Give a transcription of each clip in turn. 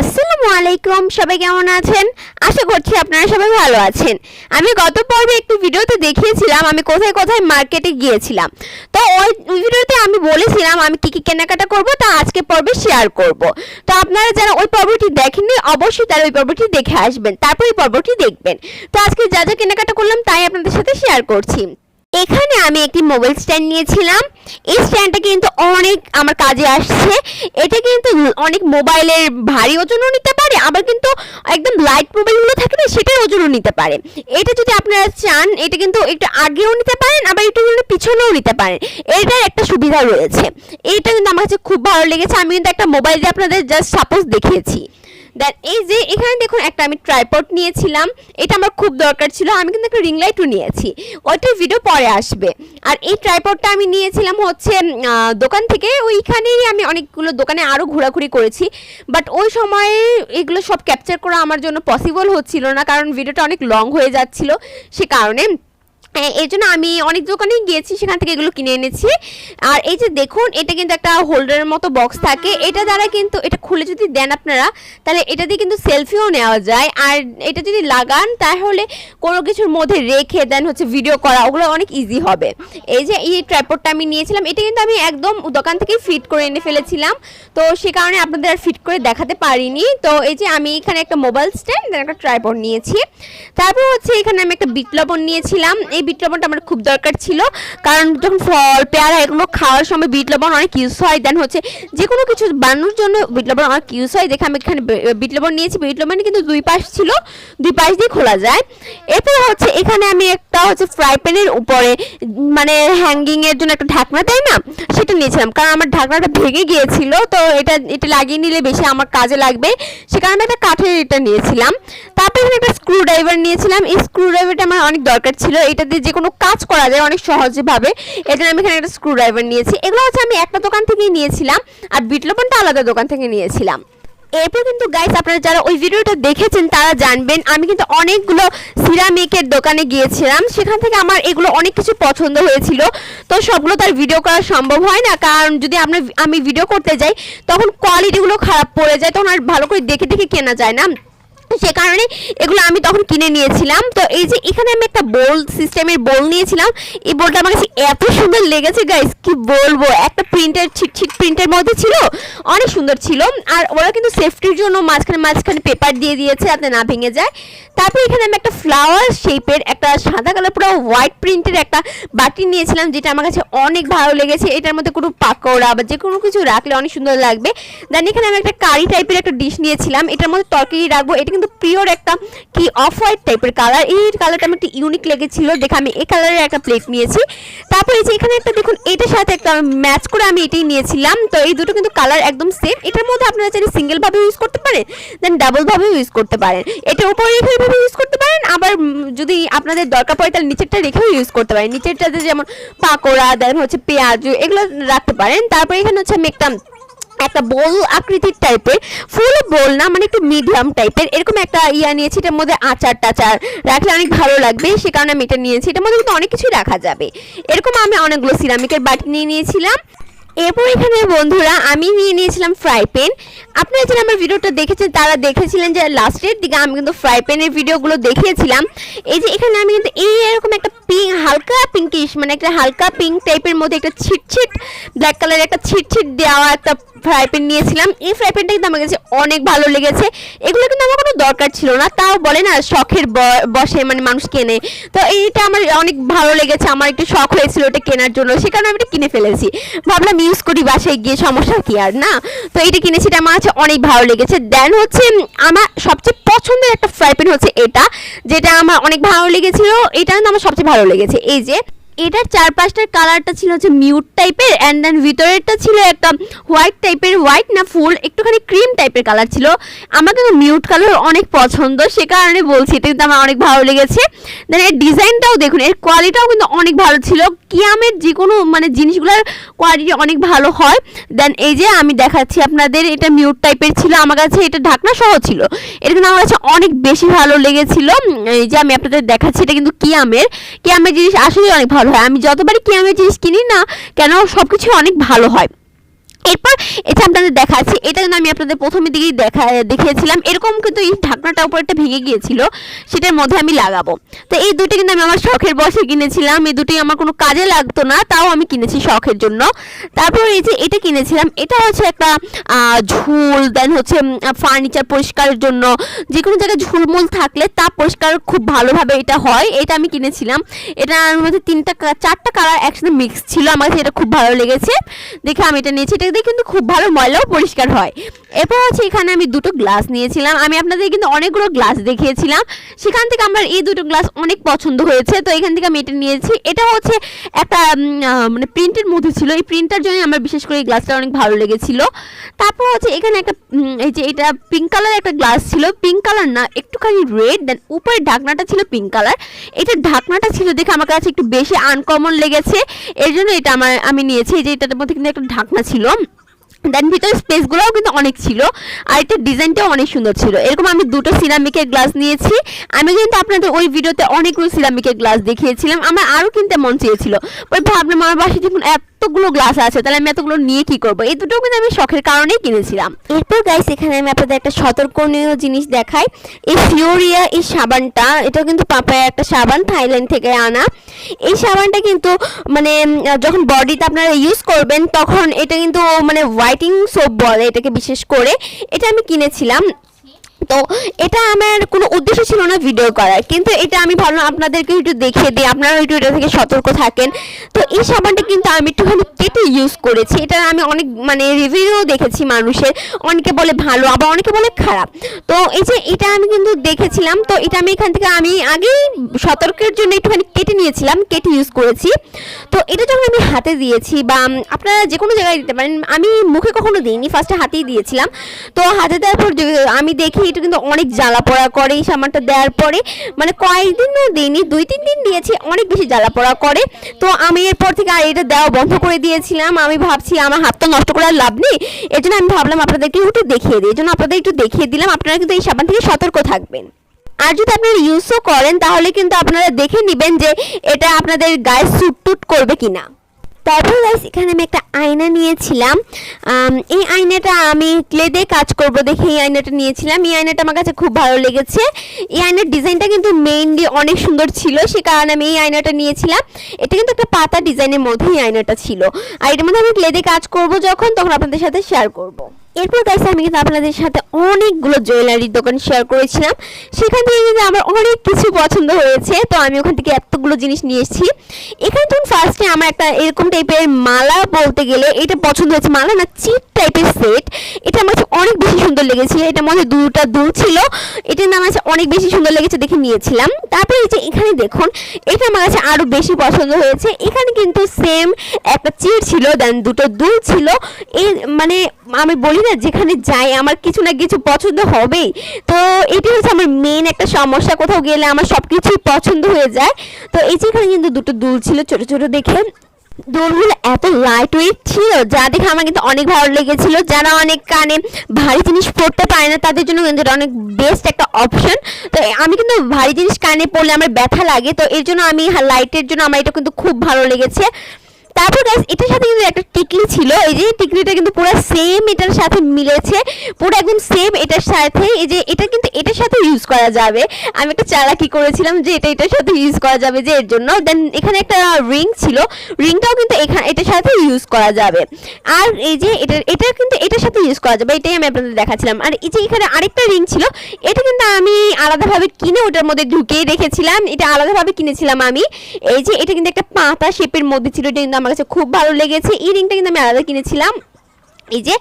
আসসালামু আলাইকুম, সবাই কেমন আছেন? আশা করছি আপনারা সবাই ভালো আছেন। আমি গত পর্বে একটি ভিডিওতে দেখিয়েছিলাম, আমি কোথায় কোথায় মার্কেটে গিয়েছিলাম। তো ওই ভিডিওতে আমি বলেছিলাম আমি কি কি কেনাকাটা করব, তা আজকে পর্বে শেয়ার করব। তো আপনারা যারা ওই পর্বটি দেখেননি, অবশ্যই তারা ওই পর্বটি দেখে আসবেন, তারপর ওই পর্বটি দেখবেন। তো আজকে যা যা কেনাকাটা করলাম, তাই আপনাদের সাথে শেয়ার করছি। এখানে আমি একটি মোবাইল স্ট্যান্ড নিয়েছিলাম। এই স্ট্যান্ডটা কিন্তু অনেক আমার কাজে আসছে। এটা কিন্তু অনেক মোবাইলের ভারী ওজনও নিতে পারে, আবার কিন্তু একদম লাইট মোবাইলগুলো থাকে না সেটার ওজনও নিতে পারে। এটা যদি আপনারা চান, এটা কিন্তু একটু আগেও নিতে পারেন, আবার একটু পিছনেও নিতে পারেন। এটার একটা সুবিধা রয়েছে। এটা কিন্তু আমার কাছে খুব ভালো লেগেছে। আমি কিন্তু একটা মোবাইল দিয়ে আপনাদের জাস্ট সাপোজ দেখিয়েছি। দেন এই যে এখানে দেখুন একটা আমি ট্রাইপড নিয়েছিলাম, এটা আমার খুব দরকার ছিল, আমি কিন্তু একটা রিং লাইটও নিয়েছি। ওইটার ভিডিও পরে আসবে। আর এই ট্রাইপডটা আমি নিয়েছিলাম হচ্ছে দোকান থেকে, ওইখানেই আমি অনেকগুলো দোকানে আরও ঘোরাঘুরি করেছি। বাট ওই সময়ে এগুলো সব ক্যাপচার করা আমার জন্য পসিবল হচ্ছিল না, কারণ ভিডিওটা অনেক লং হয়ে যাচ্ছিল। সে কারণে হ্যাঁ, এই জন্য আমি অনেক দোকানেই গিয়েছি সেখান থেকে এগুলো কিনে এনেছি। আর এই যে দেখুন এটা কিন্তু একটা হোল্ডারের মতো বক্স থাকে। এটা দ্বারা কিন্তু এটা খুলে যদি দেন আপনারা তাহলে এটা দিয়ে কিন্তু সেলফিও নেওয়া যায়। আর এটা যদি লাগান তাহলে কোনো কিছুর মধ্যে রেখে দেন হচ্ছে ভিডিও করা ওগুলো অনেক ইজি হবে। এই যে এই ট্রাইপডটা আমি নিয়েছিলাম এটা কিন্তু আমি একদম দোকান থেকেই ফিট করে এনে ফেলেছিলাম। তো সে কারণে আপনাদের আর ফিট করে দেখাতে পারিনি। তো এই যে আমি এখানে একটা মোবাইল স্ট্যান্ড একটা ট্রাইপড নিয়েছি। তারপর হচ্ছে এখানে আমি একটা লবণ নিয়েছিলাম। এই বিট লবণটা আমার খুব দরকার ছিল। কারণ যখন ফল, পেয়ারা এগুলো খাওয়ার সময় বিট লবণ অনেক ইউজ হয়। দেন হচ্ছে যে কোনো কিছু বানানোর জন্য বিট লবণ অনেক ইউজ হয়। দেখে আমি এখানে বিট লবণ নিয়েছি। বিট লবণ কিন্তু দুই পাশ ছিল। দুই পাশ দিয়ে খোলা যায়। এরপর হচ্ছে এখানে আমি একটা হচ্ছে ফ্রাই প্যানের উপরে মানে হ্যাঙ্গিং এর জন্য একটা ঢাকনা, তাই না? সেটা নিয়েছিলাম। কারণ আমার ঢাকনাটা ভেঙে গিয়েছিল। তো এটা এটা লাগিয়ে নিলে বেশি আমার কাজে লাগবে। সে কারণে একটা কাঠের এটা নিয়েছিলাম। তারপরে একটা স্ক্রু ড্রাইভার নিয়েছিলাম। এই স্ক্রু ড্রাইভারটা আমার অনেক দরকার ছিল। এটা দিয়ে যে কোনো কাজ করা যায় অনেক সহজভাবে জন্য আমি এখানে একটা স্ক্রু ড্রাইভার নিয়েছি। এগুলো হচ্ছে আমি একটা দোকান থেকেই নিয়েছিলাম আর বিটলপনটা আলাদা দোকান থেকে নিয়েছিলাম। এরপর কিন্তু গাইস আপনারা যারা ওই ভিডিওটা দেখেছেন, তারা জানবেন, আমি কিন্তু অনেকগুলো সিরামিকের দোকানে গিয়েছিলাম। সেখান থেকে আমার এগুলো অনেক কিছু পছন্দ হয়েছিল। তো সবগুলো তার ভিডিও করা সম্ভব হয় না, কারণ যদি আমরা আমি ভিডিও করতে যাই, তখন কোয়ালিটিগুলো খারাপ পড়ে যায়, তখন আর ভালো করে দেখে দেখে কেনা যায় না। সে কারণে এগুলো আমি তখন কিনে নিয়েছিলাম। তো এই যে এখানে আমি একটা বোল সিস্টেমের বোল নিয়েছিলাম। এই বোলটা আমার কাছে এত সুন্দর লেগেছে গাইস কি বলব? একটা প্রিন্টের ছিট প্রিন্টের মধ্যে ছিল, অনেক সুন্দর ছিল। আর ওরা কিন্তু সেফটির জন্য মাঝখানে মাঝখানে পেপার দিয়ে দিয়েছে যাতে না ভেঙে যায়। তারপর এখানে আমি একটা ফ্লাওয়ার শেপের একটা সাদা কালার পুরো হোয়াইট প্রিন্টের একটা বাটি নিয়েছিলাম, যেটা আমার কাছে অনেক ভালো লেগেছে। এটার মধ্যে কোনো পাকোড়া বা যে কোনো কিছু রাখলে অনেক সুন্দর লাগবে। দেন এখানে আমি একটা কারি টাইপের একটা ডিশ নিয়েছিলাম। এটার মধ্যে তরকারি রাখব। এটা কিন্তু পিওর একটা কি অফ হোয়াইট টাইপের কালার এই কালারটা আমার একটু ইউনিক লেগেছিল দেখে আমি এই কালারের একটা প্লেট নিয়েছি। তারপর এই যে এখানে একটা দেখুন, এটার সাথে একটা ম্যাচ করে আমি এটাই নিয়েছিলাম। তো এই দুটো কিন্তু কালার একদম সেম এটার মধ্যে আপনারা চাইলে সিঙ্গেল ভাবে ইউজ করতে পারেন দেন ডাবল ভাবে ইউজ করতে পারেন। এটার উপরে এইভাবে ইউজ করতে পারেন, আবার যদি আপনাদের দরকার পড়ে তাহলে নিচেরটা রেখেও ইউজ করতে পারেন। নিচেরটাতে যেমন পাকোড়া দেন হচ্ছে পেঁয়াজ, এগুলো রাখতে পারেন। তারপর এখানে হচ্ছে আমি একটা একটা বোল আকৃতির টাইপের ফুল বোল না মানে একটু মিডিয়াম টাইপের এরকম একটা ইয়া নিয়েছি, এটার মধ্যে আচার টাচার রাখলে অনেক ভালো লাগবে, সে কারণে আমি এটা নিয়েছি, এটার মধ্যে কিন্তু অনেক কিছুই রাখা যাবে। এরকম আমি অনেকগুলো সিরামিকের বাটি নিয়ে নিয়েছিলাম। এরপর এখানে বন্ধুরা, আমি নিয়ে নিয়েছিলাম ফ্রাই প্যান আপনারা যারা আমার ভিডিওটা দেখেছেন, তারা দেখেছিলেন যে লাস্টের দিকে আমি কিন্তু ফ্রাই প্যানের ভিডিওগুলো দেখিয়েছিলাম। এই যে এখানে আমি কিন্তু এই এরকম একটা পিঙ্ক হালকা পিঙ্কিশ মানে একটা হালকা পিঙ্ক টাইপের মধ্যে একটা ছিটছিট ব্ল্যাক কালারের একটা ছিটছিট দেওয়া একটা ফ্রাই প্যান নিয়েছিলাম। এই ফ্রাই প্যানটা কিন্তু আমার কাছে অনেক ভালো লেগেছে। এগুলো কিন্তু আমার কোনো দরকার ছিল না, তাও বলে না শখের বসে মানে মানুষ কেনে। তো এইটা আমার অনেক ভালো লেগেছে, আমার একটু শখ হয়েছিল এটা কেনার জন্য, সে কারণে আমি এটা কিনে ফেলেছি। ভাবলাম ইউজ করি বাসায় গিয়ে, সমস্যা কি আর, না? তো এটা কিনেছি, এটা আমার কাছে অনেক ভালো লেগেছে। দেন হচ্ছে, আমার সবচেয়ে একটা ফ্রাই প্যান হচ্ছে এটা, যেটা আমার অনেক ভালো লেগেছিল, এটা কিন্তু আমার সবচেয়ে ভালো লেগেছে। এই যে এটার চারপাশটার কালারটা ছিল হচ্ছে মিউট টাইপের অ্যান্ড দেন ভিতরেরটা ছিল একটা হোয়াইট টাইপের হোয়াইট না ফুল একটুখানি ক্রিম টাইপের কালার ছিল। আমার কিন্তু মিউট কালার অনেক পছন্দ, সে কারণে বলছি, এটা কিন্তু আমার অনেক ভালো লেগেছে। দেন এর ডিজাইনটাও দেখুন, এর কোয়ালিটিটাও কিন্তু অনেক ভালো ছিল। কিয়ামের যে কোনো মানে জিনিসগুলোর কোয়ালিটি অনেক ভালো হয়। দেন এই যে আমি দেখাচ্ছি আপনাদের, এটা মিউট টাইপের ছিল, আমার কাছে এটা ঢাকনা সহ ছিল। এটা কিন্তু আমার কাছে অনেক বেশি ভালো লেগেছিল। এই যে আমি আপনাদের দেখাচ্ছি, এটা কিন্তু কিয়ামের। কিয়ামের জিনিস আসলে অনেক ভালো হয়। আমি যতবারই কিয়ামের জিনিস কিনি না কেন সব কিছু অনেক ভালো হয়। এরপর এটা আপনাদের দেখাচ্ছি। এটা কিন্তু আমি আপনাদের প্রথমের দিকেই দেখা, দেখিয়েছিলাম। এরকম কিন্তু এই ঢাকনাটা উপর একটা ভেঙে গিয়েছিল, সেটার মধ্যে আমি লাগাবো। তো এই দুটো কিন্তু আমি আমার শখের বসে কিনেছিলাম। এই দুটি আমার কোনো কাজে লাগতো না, তাও আমি কিনেছি শখের জন্য। তারপর এই যে এটা কিনেছিলাম, এটা হচ্ছে একটা ঝুল দেন হচ্ছে ফার্নিচার পরিষ্কারের জন্য। যে কোনো জায়গায় ঝুলমুল থাকলে তা পরিষ্কার খুব ভালোভাবে এটা হয়। এটা আমি কিনেছিলাম। এটার মধ্যে তিনটা চারটা কালার একসাথে মিক্স ছিল। আমার এটা খুব ভালো লেগেছে। দেখে আমি এটা নিয়েছি। এটা কিন্তু খুব ভালো ময়লাও পরিষ্কার হয়। এরপর হচ্ছে এখানে আমি দুটো গ্লাস নিয়েছিলাম। আমি আপনাদের কিন্তু অনেকগুলো গ্লাস দেখিয়েছিলাম। সেখান থেকে আমার এই দুটো গ্লাস অনেক পছন্দ হয়েছে। তো এখান থেকে আমি এটা নিয়েছি। এটা হচ্ছে একটা মানে প্রিন্টের মধ্যে ছিল। এই প্রিন্টার জন্য আমার বিশেষ করে এই গ্লাসটা অনেক ভালো লেগেছিল। তারপর হচ্ছে এখানে একটা এই যে এটা পিঙ্ক কালার একটা গ্লাস ছিল। পিঙ্ক কালার না, একটুখানি রেড দেন উপরের ঢাকনাটা ছিল পিঙ্ক কালার এটা ঢাকনাটা ছিল দেখে আমার কাছে একটু বেশি আনকমন লেগেছে। এর জন্য এটা আমার, আমি নিয়েছি। এই যে এটার মধ্যে কিন্তু একটা ঢাকনা ছিল। দেন ভিতরে স্পেসগুলোও কিন্তু অনেক ছিল, আর এটার ডিজাইনটাও অনেক সুন্দর ছিল। এরকম আমি দুটো সিরামিকের গ্লাস নিয়েছি। আমি কিন্তু আপনাদের ওই ভিডিওতে অনেকগুলো সিরামিকের গ্লাস দেখিয়েছিলাম। আমার আরও কিনতে মন চেয়েছিল। ওই ভাবলাম আমার বাসায় যখন এতগুলো গ্লাস আছে, তাহলে আমি এতগুলো নিয়ে কি করব? এই দুটো কিন্তু আমি শখের কারণেই কিনেছিলাম। এরপর গাইস এখানে আমি আপনাদের একটা সতর্কনীয় জিনিস দেখাই। এই ফিওরিয়া এই সাবানটা এটা কিন্তু পাপায় একটা সাবান, থাইল্যান্ড থেকে আনা। এই সাবানটা কিন্তু মানে যখন বডিতে আপনারা ইউজ করবেন, তখন এটা কিন্তু মানে হোয়াইটিং সোপ বলে এটাকে বিশেষ করে। এটা আমি কিনেছিলাম। তো এটা আমার কোনো উদ্দেশ্য ছিল না ভিডিও করার। কিন্তু এটা আমি ভাবলাম আপনাদেরকে একটু দেখিয়ে দিই আপনারা একটু এটা থেকে সতর্ক থাকেন। তো এই সাবানটা কিন্তু আমি একটুখানি কেটে ইউজ করেছি। এটা আমি অনেক মানে রিভিউও দেখেছি মানুষের। অনেকে বলে ভালো, আবার অনেকে বলে খারাপ। তো এই যে এটা আমি কিন্তু দেখেছিলাম, তো এটা আমি এখান থেকে আমি আগেই সতর্কের জন্য একটুখানি কেটে নিয়েছিলাম, কেটে ইউজ করেছি। তো এটা যখন আমি হাতে দিয়েছি বা আপনারা যে কোনো জায়গায় দিতে পারেন, আমি মুখে কখনো দিইনি ফার্স্টে হাতেই দিয়েছিলাম। তো হাতে দেওয়ার পর আমি দেখি এটা কিন্তু অনেক জ্বালা পোড়া করে, এই সামানটা দেওয়ার পরে মানে কয়েকদিনও দিইনি দুই তিন দিন দিয়েছি, অনেক বেশি জ্বালা পোড়া করে। তো আমি এরপর থেকে আর এটা দেওয়া বন্ধ করে দিয়েছিলাম। আমি ভাবছি আমার হাতটা নষ্ট করার লাভ নেই এর জন্য আমি ভাবলাম আপনাদেরকে একটু দেখিয়ে দিই এই জন্য আপনাদের একটু দেখিয়ে দিলাম, আপনারা কিন্তু এই সাবান থেকে সতর্ক থাকবেন। আর যদি আপনারা ইউজও করেন, তাহলে কিন্তু আপনারা দেখে নেবেন যে এটা আপনাদের গায়ে স্যুট টুট করবে কিনা। তারপর গাইস এখানে আমি একটা আয়না নিয়েছিলাম। এই আয়নাটা আমি ক্লে দিয়ে কাজ করব দেখে এই আয়নাটা নিয়েছিলাম। এই আয়নাটা আমার কাছে খুব ভালো লেগেছে। এই আয়নার ডিজাইনটা কিন্তু মেইনলি অনেক সুন্দর ছিল, সে কারণে আমি এই আয়নাটা নিয়েছিলাম। এটা কিন্তু একটা পাতা ডিজাইনের মধ্যেই আয়নাটা ছিল। আর এটার মধ্যে আমি ক্লে দিয়ে কাজ করব যখন, তখন আপনাদের সাথে শেয়ার করব। এরপর গাইস আমি কিন্তু আপনাদের সাথে অনেকগুলো জুয়েলারির দোকান শেয়ার করেছিলাম। সেখান থেকে কিন্তু আমার অনেক কিছু পছন্দ হয়েছে, তো আমি ওখান থেকে এতগুলো জিনিস নিয়ে এসেছি। এখানে তখন ফার্স্টে আমার একটা এরকম টাইপের মালা বলতে গেলে, এটা পছন্দ হয়েছে মালা না চিট টাইপের সেট এটা আমার কাছে অনেক বেশি সুন্দর লেগেছে। এটা মধ্যে দুটা দুল ছিল। এটা না আমার কাছে অনেক বেশি সুন্দর লেগেছে দেখে নিয়েছিলাম। তারপরে এই যে এখানে দেখুন, এটা আমার কাছে আরও বেশি পছন্দ হয়েছে। এখানে কিন্তু সেম একটা চিট ছিল দেন দুটো দুল ছিল। এই মানে আমি বলি না, যেখানে যাই, আমার কিছু না কিছু পছন্দ হবেই। তো এটি হচ্ছে আমার মেন একটা সমস্যা। কোথাও গেলে আমার সব কিছুই পছন্দ হয়ে যায়। তো এই যেখানে কিন্তু দুটো দুল ছিল ছোট ছোট দেখে। দোলগুলো এত লাইট ওয়েট ছিল, যা দেখে আমার কিন্তু অনেক ভালো লেগেছিল। যারা অনেক কানে ভারী জিনিস পড়তে পারে না, তাদের জন্য কিন্তু অনেক বেস্ট একটা অপশন তো আমি কিন্তু ভারী জিনিস কানে পড়লে আমার ব্যথা লাগে, তো এর জন্য আমি লাইটের জন্য আমার এটা কিন্তু খুব ভালো লেগেছে। তারপর গাইস এটার সাথে কিন্তু একটা টিকলি ছিল। এই যে টিকলিটা কিন্তু পুরো সেম এটার সাথে মিলেছে। পুরো একদম সেম এটার সাথে। এই যে এটা কিন্তু এটার সাথে ইউজ করা যাবে। আমি একটা চালাকি করেছিলাম যে এটা এটার সাথে ইউজ করা যাবে যে এর জন্য। দেন এখানে একটা রিং ছিল। রিংটাও কিন্তু এখানে এটার সাথে ইউজ করা যাবে। আর এই যে এটা এটা কিন্তু এটার সাথে ইউজ করা যাবে। এটাই আমি আপনাদের দেখাচ্ছিলাম। আর এই যে এখানে আরেকটা রিং ছিল। এটা কিন্তু আমি আলাদাভাবে কিনে ওটার মধ্যে ঢুকিয়ে রেখেছিলাম। এটা আলাদাভাবে কিনেছিলাম আমি। এই যে এটা কিন্তু একটা পাতা শেপের মধ্যে ছিল। এটা কিন্তু আমার কাছে খুব ভালো লেগেছে। এই রিংটা কিন্তু আমি আলাদা কিনেছিলাম। এই যে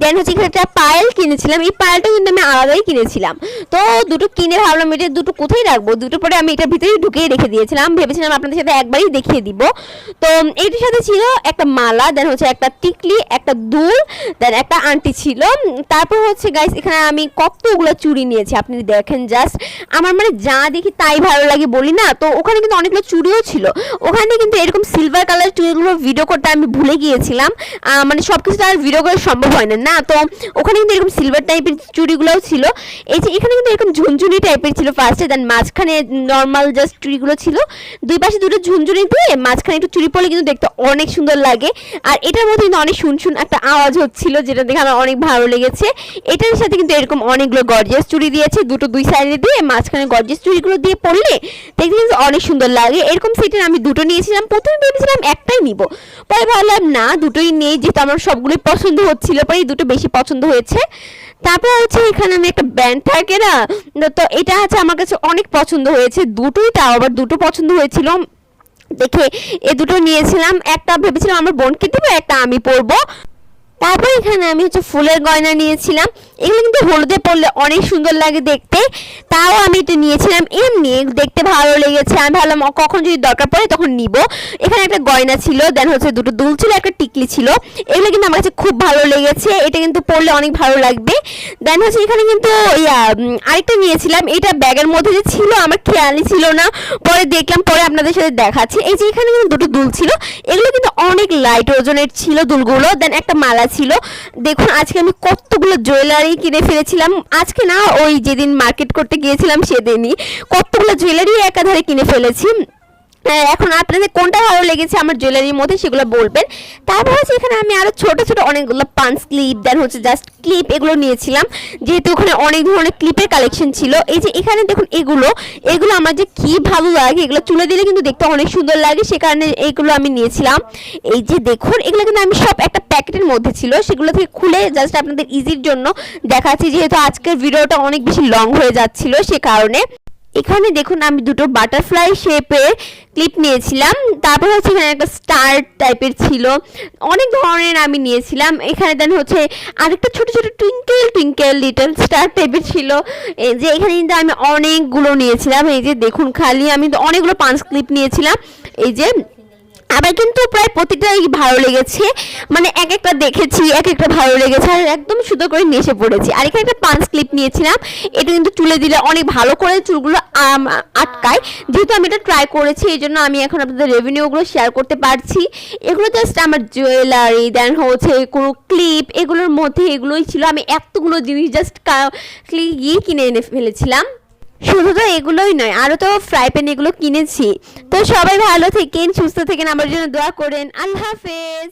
দেন হচ্ছে এখানে একটা পায়েল কিনেছিলাম। এই পায়েলটা কিন্তু আমি আলাদাই কিনেছিলাম। তো দুটো কিনে ভাবলাম, এটা দুটো কোথায় রাখব? দুটো পরে আমি এটার ভিতরেই ঢুকিয়ে রেখে দিয়েছিলাম। ভেবেছিলাম আপনাদের সাথে একবারই দেখিয়ে দিব। তো এইটার সাথে ছিল একটা মালা দেন হচ্ছে একটা টিকলি, একটা দুল দেন একটা আংটি ছিল। তারপর হচ্ছে গাইস এখানে আমি কতগুলো চুড়ি নিয়েছি, আপনি দেখেন জাস্ট আমার মানে যা দেখি তাই ভালো লাগে বলি না। তো ওখানে কিন্তু অনেকগুলো চুড়িও ছিল। ওখানে কিন্তু এরকম সিলভার কালার চুড়িগুলো ভিডিও করতে আমি ভুলে গিয়েছিলাম। মানে সব কিছু আর ভিডিও করে সম্ভব হয় না। না, তো ওখানে কিন্তু এরকম সিলভার টাইপের চুড়িগুলোও ছিল। এই যে এখানে কিন্তু এরকম ঝুনঝুনি টাইপের ছিল ফার্স্টে দেন মাঝখানে নর্মাল জাস্ট চুড়িগুলো ছিল। দুই পাশে দুটো ঝুনঝুনি দিয়ে মাঝখানে একটু চুড়ি পরলে কিন্তু দেখতে অনেক সুন্দর লাগে। আর এটার মধ্যে কিন্তু অনেক শুনশুন একটা আওয়াজ হচ্ছিল, যেটা দেখে আমার অনেক ভালো লেগেছে। এটার সাথে কিন্তু এরকম অনেকগুলো গর্জিয়াস চুড়ি দিয়েছে, দুটো দুই সাইডে দিয়ে মাঝখানে গর্জিয়াস চুড়িগুলো দিয়ে পরলে দেখতে কিন্তু অনেক সুন্দর লাগে। এরকম সেটের আমি দুটো নিয়েছিলাম, প্রথমে ভেবেছিলাম একটাই নিব। পরে ভাবলাম, না, দুটোই নেই, যেহেতু আমার সবগুলোই পছন্দ হচ্ছিল পরে এই দুটো বেশি পছন্দ হয়েছে। তারপর হচ্ছে এখানে আমি একটা ব্যান্ড থাকে না তো- এটা হচ্ছে আমার কাছে অনেক পছন্দ হয়েছে। দুটোই তাও আবার দুটো পছন্দ হয়েছিল। দেখে এ দুটো নিয়েছিলাম, একটা ভেবেছিলাম আমার বোনকে দেবো, একটা আমি পরবো। তারপর এখানে আমি হচ্ছে ফুলের গয়না নিয়েছিলাম। এগুলো কিন্তু হলুদে পরলে অনেক সুন্দর লাগে দেখতে। তাও আমি এটা নিয়েছিলাম। এমনি দেখতে ভালো লেগেছে। আমি ভাবলাম কখন যদি দরকার পড়ে তখন নিব। এখানে একটা গয়না ছিল, দেন হচ্ছে দুটো দুল ছিল, একটা টিকলি ছিল। এগুলো কিন্তু আমার কাছে খুব ভালো লেগেছে। এটা কিন্তু পরলে অনেক ভালো লাগবে। দেন হচ্ছে এখানে কিন্তু ইয়া আরেকটা নিয়েছিলাম। এটা ব্যাগের মধ্যে যে ছিল, আমার খেয়ালই ছিল না। পরে দেখলাম, পরে আপনাদের সাথে দেখাচ্ছি। এই যে এখানে কিন্তু দুটো দুল ছিল। এগুলো কিন্তু অনেক লাইট ওজনের ছিল দুলগুলো। দেন একটা মালা ছিল। দেখুন, আজকে আমি কতগুলো জুয়েলারি কিনে ফেলেছিলাম। আজকে না, ওই যেদিন মার্কেট করতে গিয়েছিলাম, সেদিনই কতগুলো জুয়েলারি একাধারে কিনে ফেলেছি। এখন আপনাদের কোনটা ভালো লেগেছে আমার জুয়েলারির মধ্যে সেগুলো বলবেন। তারপর হচ্ছে এখানে আমি আরও ছোট ছোট অনেকগুলো পাঞ্চ ক্লিপ দেন হচ্ছে জাস্ট ক্লিপ এগুলো নিয়েছিলাম। যেহেতু ওখানে অনেক ধরনের ক্লিপের কালেকশন ছিল। এই যে এখানে দেখুন এগুলো এগুলো আমার যে কি ভালো লাগে, এগুলো চুলে দিলে কিন্তু দেখতে অনেক সুন্দর লাগে, সে কারণে এইগুলো আমি নিয়েছিলাম। এই যে দেখুন, এগুলো কিন্তু আমি সব একটা প্যাকেটের মধ্যে ছিল, সেগুলো থেকে খুলে জাস্ট আপনাদের ইজির জন্য দেখাচ্ছি, যেহেতু আজকের ভিডিওটা অনেক বেশি লং হয়ে যাচ্ছিল, সে কারণে। এখানে দেখুন আমি দুটো বাটারফ্লাই শেপের ক্লিপ নিয়েছিলাম। তারপর হচ্ছে এখানে একটা স্টার টাইপের ছিল। অনেক ধরনের আমি নিয়েছিলাম। এখানে দেন হচ্ছে আরেকটা ছোট ছোট টুইঙ্কেল টুইঙ্কেল লিটল স্টার টাইপের ছিল। এই যে এখানে কিন্তু আমি অনেকগুলো নিয়েছিলাম। এই যে দেখুন, খালি আমি অনেকগুলো পাঁচ ক্লিপ নিয়েছিলাম। এই যে আবার কিন্তু প্রায় প্রতিটাই ভালো লেগেছে। মানে এক একটা দেখেছি এক একটা ভালো লেগেছে আর একদম সুন্দর করে নেশে পড়েছি। আর এখানে একটা পাঁচ ক্লিপ নিয়েছিলাম। এটা কিন্তু চুলে দিলে অনেক ভালো করে চুলগুলো আটকায়। যেহেতু আমি এটা ট্রাই করেছি, এই জন্য আমি এখন আপনাদের রেভিনিউগুলো শেয়ার করতে পারছি। এগুলো জাস্ট আমার জুয়েলারি দেন হচ্ছে কোনো ক্লিপ এগুলোর মধ্যে এগুলোই ছিল। আমি এতগুলো জিনিস জাস্ট গিয়ে কিনে এনে ফেলেছিলাম। শুধু তো এগুলোই নয় আরও তো ফ্রাই প্যান এগুলো কিনেছি। তো সবাই ভালো থেকেন, সুস্থ থেকেন, আমার জন্য দোয়া করেন। আল্লাহ হাফেজ।